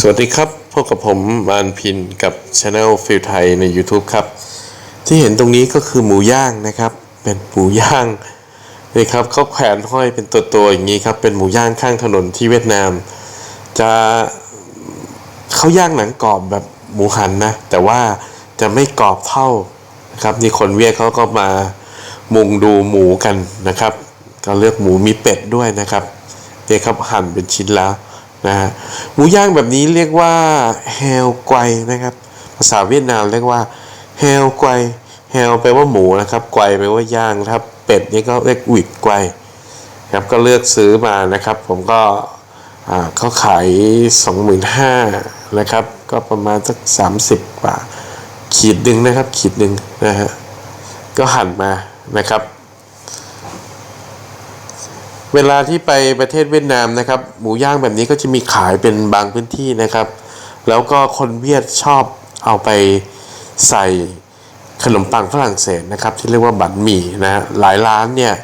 สวัสดีครับพบกับผมมานพินกับช anel ฟิลไทยใน YouTube ครับ ที่เห็นตรงนี้ก็คือหมูย่างนะครับ เป็นหมูย่างนี่ครับเขาแขวนห้อยเป็นตัวๆอย่างนี้ครับเป็นหมูย่างข้างถนนที่เวียดนาม จะเขาย่างหนังกรอบแบบหมูหันนะ แต่ว่าจะไม่กรอบเท่านะครับนี่คนเวียดเขาก็มามุงดูหมูกันนะครับ ก็เลือกหมูมีเป็ดด้วยนะครับเนี่ยครับหั่นเป็นชิ้นแล้ว นะฮะหมูย่างแบบนี้เรียกว่าเฮลไกวนะครับ ภาษาเวียดนามเรียกว่าเฮลไกวเฮลแปลว่าหมูนะครับไกวแปลว่าย่างนะครับเป็ดนี่ก็เรียกวิดไกวครับก็เลือกซื้อมานะครับ ผมก็อ่าเขาขาย 25,000นะครับ ก็ประมาณสัก 30 กว่า ขีดหนึ่งนะครับ ขีดหนึ่งนะฮะก็หั่นมานะครับ เวลาที่ไปประเทศเวียดนามนะครับ หมูย่างแบบนี้ก็จะมีขายเป็นบางพื้นที่นะครับ แล้วก็คนเวียดชอบเอาไปใส่ขนมปังฝรั่งเศสนะครับ ที่เรียกว่าบั๋นหมี่นะหลายร้านเนี่ย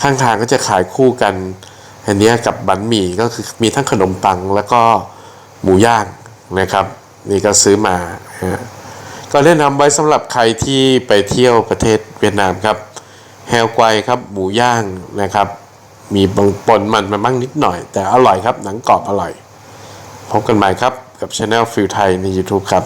ข้างทางก็จะขายคู่กันอันนี้กับบั๋นหมี่ก็คือมีทั้งขนมปังแล้วก็หมูย่างนะครับ นี่ก็ซื้อมาฮะก็แนะนำไว้สำหรับใครที่ไปเที่ยวประเทศเวียดนามครับแฮลไกวครับหมูย่างนะครับ มีบางปนมันมาบ้างนิดหน่อย แต่อร่อยครับ หนังกรอบอร่อย พบกันใหม่ครับกับช anel ฟิลไทยใน YouTube ครับ